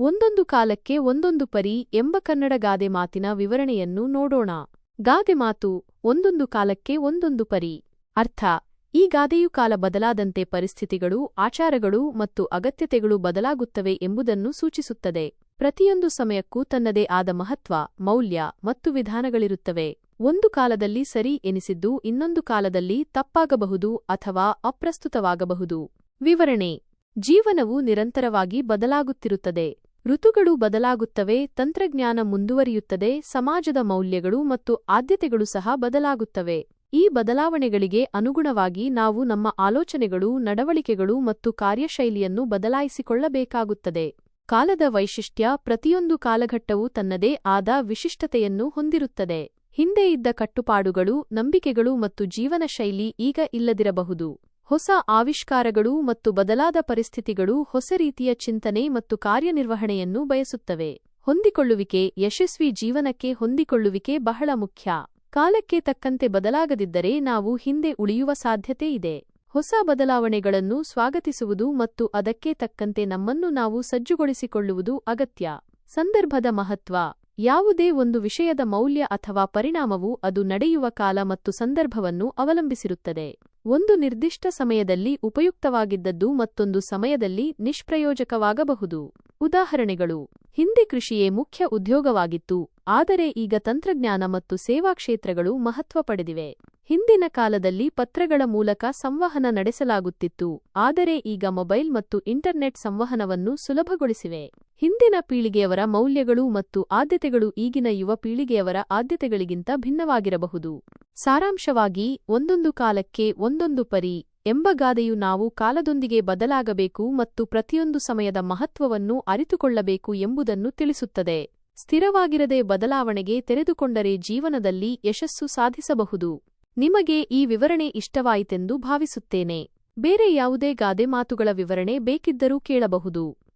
ಒಂದೊಂದು ಕಾಲಕ್ಕೆ ಒಂದೊಂದು ಪರಿ ಎಂಬ ಕನ್ನಡ ಗಾದೆ ಮಾತಿನ ವಿವರಣೆಯನ್ನು ನೋಡೋಣ. ಗಾದೆ ಮಾತು ಒಂದೊಂದು ಕಾಲಕ್ಕೆ ಒಂದೊಂದು ಪರಿ. ಅರ್ಥ, ಈ ಗಾದೆಯು ಕಾಲ ಬದಲಾದಂತೆ ಪರಿಸ್ಥಿತಿಗಳು, ಆಚಾರಗಳು ಮತ್ತು ಅಗತ್ಯತೆಗಳು ಬದಲಾಗುತ್ತವೆ ಎಂಬುದನ್ನು ಸೂಚಿಸುತ್ತದೆ. ಪ್ರತಿಯೊಂದು ಸಮಯಕ್ಕೂ ತನ್ನದೇ ಆದ ಮಹತ್ವ, ಮೌಲ್ಯ ಮತ್ತು ವಿಧಾನಗಳಿರುತ್ತವೆ. ಒಂದು ಕಾಲದಲ್ಲಿ ಸರಿ ಎನಿಸಿದ್ದು ಇನ್ನೊಂದು ಕಾಲದಲ್ಲಿ ತಪ್ಪಾಗಬಹುದು ಅಥವಾ ಅಪ್ರಸ್ತುತವಾಗಬಹುದು. ವಿವರಣೆ, ಜೀವನವು ನಿರಂತರವಾಗಿ ಬದಲಾಗುತ್ತಿರುತ್ತದೆ. ಋತುಗಳು ಬದಲಾಗುತ್ತವೆ, ತಂತ್ರಜ್ಞಾನ ಮುಂದುವರಿಯುತ್ತದೆ, ಸಮಾಜದ ಮೌಲ್ಯಗಳು ಮತ್ತು ಆದ್ಯತೆಗಳು ಸಹ ಬದಲಾಗುತ್ತವೆ. ಈ ಬದಲಾವಣೆಗಳಿಗೆ ಅನುಗುಣವಾಗಿ ನಾವು ನಮ್ಮ ಆಲೋಚನೆಗಳು, ನಡವಳಿಕೆಗಳು ಮತ್ತು ಕಾರ್ಯಶೈಲಿಯನ್ನು ಬದಲಾಯಿಸಿಕೊಳ್ಳಬೇಕಾಗುತ್ತದೆ. ಕಾಲದ ವೈಶಿಷ್ಟ್ಯ ಪ್ರತಿಯೊಂದು ಕಾಲಘಟ್ಟವು ತನ್ನದೇ ಆದ ವಿಶಿಷ್ಟತೆಯನ್ನು ಹೊಂದಿರುತ್ತದೆ. ಹಿಂದೆ ಇದ್ದ ಕಟ್ಟುಪಾಡುಗಳು, ನಂಬಿಕೆಗಳು ಮತ್ತು ಜೀವನಶೈಲಿ ಈಗ ಇಲ್ಲದಿರಬಹುದು. ಹೊಸ ಆವಿಷ್ಕಾರಗಳು ಮತ್ತು ಬದಲಾದ ಪರಿಸ್ಥಿತಿಗಳು ಹೊಸ ರೀತಿಯ ಚಿಂತನೆ ಮತ್ತು ಕಾರ್ಯನಿರ್ವಹಣೆಯನ್ನು ಬಯಸುತ್ತವೆ. ಹೊಂದಿಕೊಳ್ಳುವಿಕೆ ಯಶಸ್ವಿ ಜೀವನಕ್ಕೆ ಹೊಂದಿಕೊಳ್ಳುವಿಕೆ ಬಹಳ ಮುಖ್ಯ. ಕಾಲಕ್ಕೆ ತಕ್ಕಂತೆ ಬದಲಾಗದಿದ್ದರೆ ನಾವು ಹಿಂದೆ ಉಳಿಯುವ ಸಾಧ್ಯತೆ ಇದೆ. ಹೊಸ ಬದಲಾವಣೆಗಳನ್ನು ಸ್ವಾಗತಿಸುವುದು ಮತ್ತು ಅದಕ್ಕೆ ತಕ್ಕಂತೆ ನಮ್ಮನ್ನು ನಾವು ಸಜ್ಜುಗೊಳಿಸಿಕೊಳ್ಳುವುದು ಅಗತ್ಯ. ಸಂದರ್ಭದ ಮಹತ್ವ. ಯಾವುದೇ ಒಂದು ವಿಷಯದ ಮೌಲ್ಯ ಅಥವಾ ಪರಿಣಾಮವು ಅದು ನಡೆಯುವ ಕಾಲ ಮತ್ತು ಸಂದರ್ಭವನ್ನು ಅವಲಂಬಿಸಿರುತ್ತದೆ. ಒಂದು ನಿರ್ದಿಷ್ಟ ಸಮಯದಲ್ಲಿ ಉಪಯುಕ್ತವಾಗಿದ್ದದ್ದು ಮತ್ತೊಂದು ಸಮಯದಲ್ಲಿ ನಿಷ್ಪ್ರಯೋಜಕವಾಗಬಹುದು. ಉದಾಹರಣೆಗಳು, ಹಿಂದೆ ಕೃಷಿಯೇ ಮುಖ್ಯ ಉದ್ಯೋಗವಾಗಿತ್ತು, ಆದರೆ ಈಗ ತಂತ್ರಜ್ಞಾನ ಮತ್ತು ಸೇವಾ ಕ್ಷೇತ್ರಗಳು ಮಹತ್ವ ಪಡೆದಿವೆ. ಹಿಂದಿನ ಕಾಲದಲ್ಲಿ ಪತ್ರಗಳ ಮೂಲಕ ಸಂವಹನ ನಡೆಸಲಾಗುತ್ತಿತ್ತು, ಆದರೆ ಈಗ ಮೊಬೈಲ್ ಮತ್ತು ಇಂಟರ್ನೆಟ್ ಸಂವಹನವನ್ನು ಸುಲಭಗೊಳಿಸಿವೆ. ಹಿಂದಿನ ಪೀಳಿಗೆಯವರ ಮೌಲ್ಯಗಳು ಮತ್ತು ಆದ್ಯತೆಗಳು ಈಗಿನ ಯುವ ಪೀಳಿಗೆಯವರ ಆದ್ಯತೆಗಳಿಗಿಂತ ಭಿನ್ನವಾಗಿರಬಹುದು. ಸಾರಾಂಶವಾಗಿ, ಒಂದೊಂದು ಕಾಲಕ್ಕೆ ಒಂದೊಂದು ಪರಿ ಎಂಬ ಗಾದೆಯು ನಾವು ಕಾಲದೊಂದಿಗೆ ಬದಲಾಗಬೇಕು ಮತ್ತು ಪ್ರತಿಯೊಂದು ಸಮಯದ ಮಹತ್ವವನ್ನು ಅರಿತುಕೊಳ್ಳಬೇಕು ಎಂಬುದನ್ನು ತಿಳಿಸುತ್ತದೆ. ಸ್ಥಿರವಾಗಿರದೆ ಬದಲಾವಣೆಗೆ ತೆರೆದುಕೊಂಡರೆ ಜೀವನದಲ್ಲಿ ಯಶಸ್ಸು ಸಾಧಿಸಬಹುದು. ನಿಮಗೆ ಈ ವಿವರಣೆ ಇಷ್ಟವಾಯಿತೆಂದು ಭಾವಿಸುತ್ತೇನೆ. ಬೇರೆ ಯಾವುದೇ ಗಾದೆ ಮಾತುಗಳ ವಿವರಣೆ ಬೇಕಿದ್ದರೂ ಕೇಳಬಹುದು.